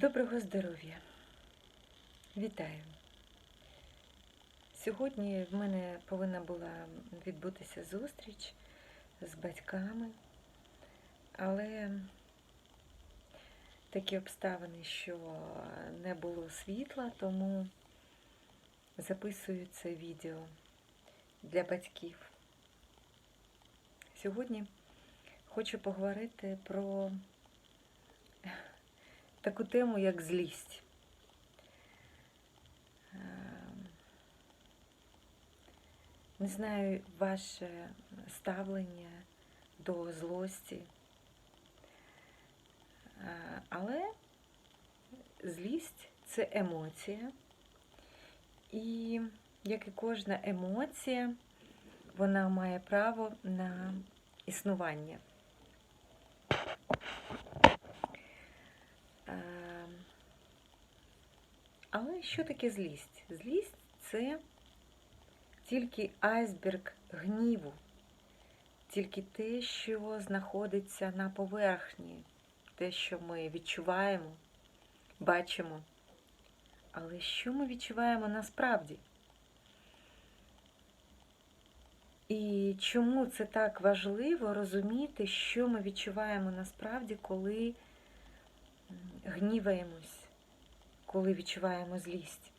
Доброго здоров'я! Вітаю! Сьогодні в мене повинна була відбутися зустріч з батьками, але такі обставини, що не було світла, тому записую це відео для батьків. Сьогодні хочу поговорити про таку тему, як злість. Ем, Не знаю ваше ставлення до злості, Е, але злість це емоція. І як і кожна емоція, вона має право на існування. Але що таке злість? Злість це тільки айсберг гніву, тільки те, що знаходиться на поверхні, те, що ми відчуваємо, бачимо. Але що ми відчуваємо насправді? І чому це так важливо розуміти, що ми відчуваємо насправді, коли гніваємось, коли відчуваємо злість?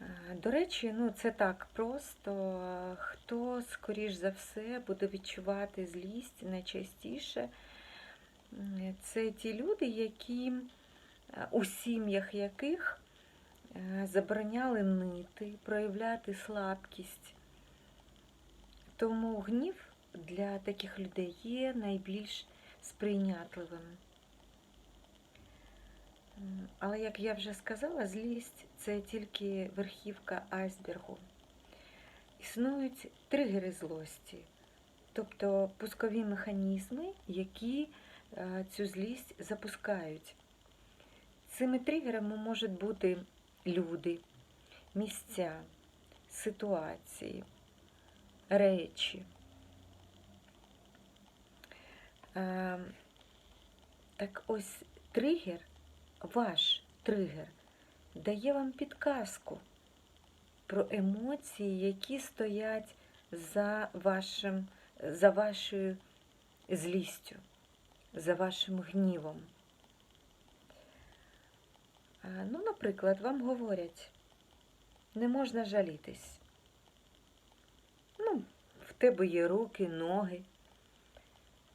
Е, До речі, ну це так просто. Хто, скоріш за все, буде відчувати злість найчастіше, це ті люди, які е, у сім'ях яких е, забороняли нити, проявляти слабкість. Тому гнів для таких людей є найбільш сприйнятливим. Але, як я вже сказала, злість це тільки верхівка айсбергу. Існують тригери злості, тобто пускові механізми, які е, цю злість запускають. Цими тригерами можуть бути люди, місця, ситуації, речі. Е, Так ось тригер, ваш тригер, дає вам підказку про емоції, які стоять за, вашим, за вашою злістю, за вашим гнівом. А, Ну, наприклад, вам говорять, не можна жалітись. Ну, в тебе є руки, ноги,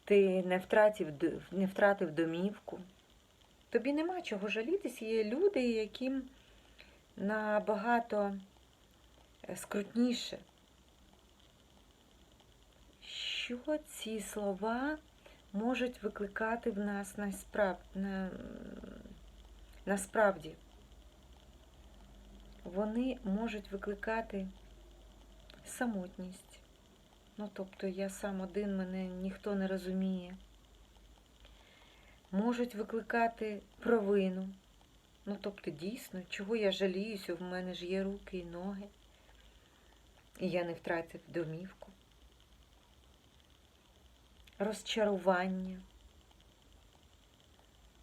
ти не втратив, не втратив домівку. Тобі нема чого жалітись, є люди, яким набагато е, скрутніше. Що ці слова можуть викликати в нас насправ... на... насправді? Вони можуть викликати самотність. Ну, тобто я сам один, мене ніхто не розуміє. Можуть викликати провину. Ну, тобто, дійсно, чого я жаліюся, в мене ж є руки і ноги. І я не втратив домівку. Розчарування.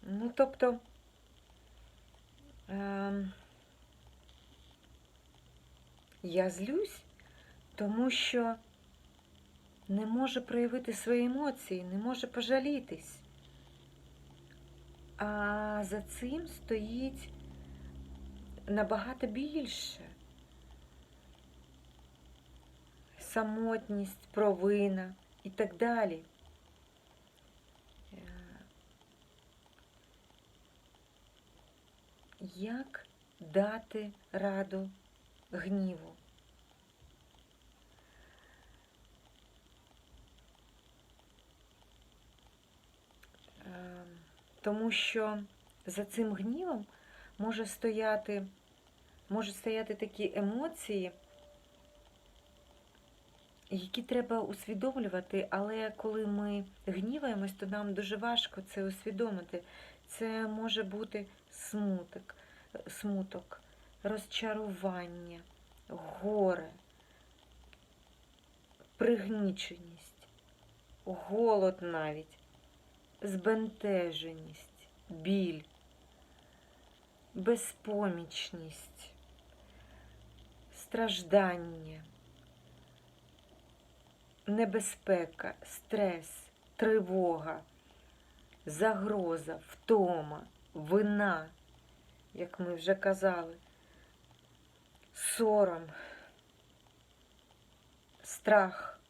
Ну, тобто, ем, я злюсь, тому що не може проявити свої емоції, не може пожалітись. А за цим стоїть набагато більше. Самотність, провина і так далі. Як дати раду гніву? Тому що за цим гнівом може стояти, можуть стояти такі емоції, які треба усвідомлювати, але коли ми гніваємось, то нам дуже важко це усвідомити. Це може бути смуток, смуток, розчарування, горе, пригніченість, голод навіть. Збентеженість, біль, безпомічність, страждання, небезпека, стрес, тривога, загроза, втома, вина, як ми вже казали, сором, страх,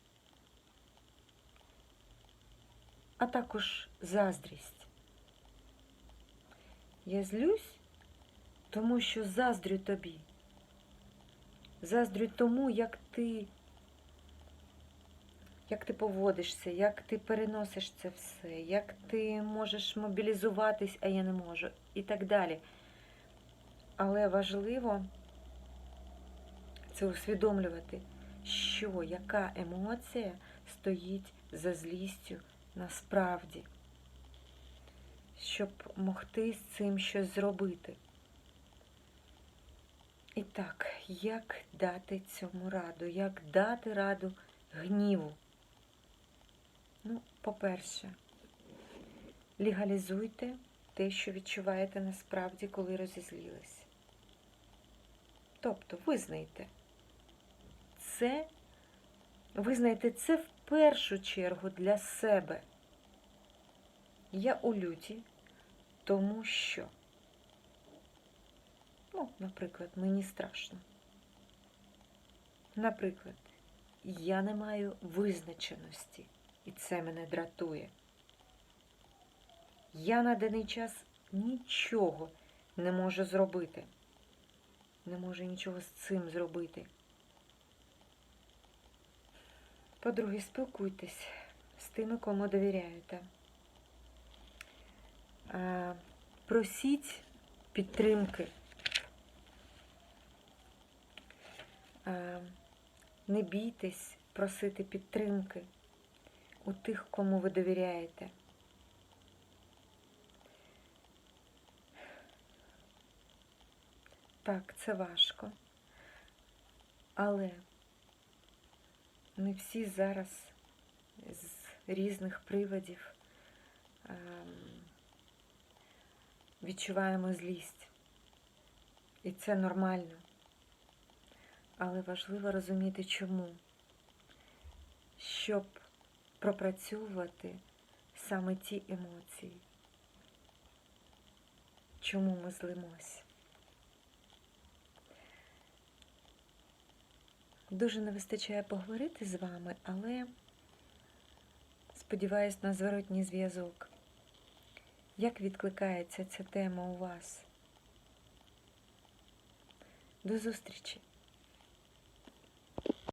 а також заздрість. Я злюсь, тому що заздрю тобі. Заздрю тому, як ти, як ти поводишся, як ти переносиш це все, як ти можеш мобілізуватись, а я не можу, і так далі. Але важливо це усвідомлювати, що яка емоція стоїть за злістю насправді, щоб могти з цим щось зробити. І так, як дати цьому раду? Як дати раду гніву? Ну, по-перше, легалізуйте те, що відчуваєте насправді, коли розізлілись. Тобто визнайте це, визнайте це в першу чергу для себе. Я у люті, тому що, ну, наприклад, мені страшно. Наприклад, я не маю визначеності, і це мене дратує. Я на даний час нічого не можу зробити. Не можу нічого з цим зробити. По-друге, спілкуйтесь з тими, кому довіряєте. Просіть підтримки. Не бійтесь просити підтримки у тих, кому ви довіряєте. Так, це важко. Але ми всі зараз з різних приводів ем, відчуваємо злість. І це нормально. Але важливо розуміти, чому. Щоб пропрацьовувати саме ті емоції. Чому ми злимось? Дуже не вистачає поговорити з вами, але сподіваюсь на зворотній зв'язок. Як відкликається ця тема у вас? До зустрічі!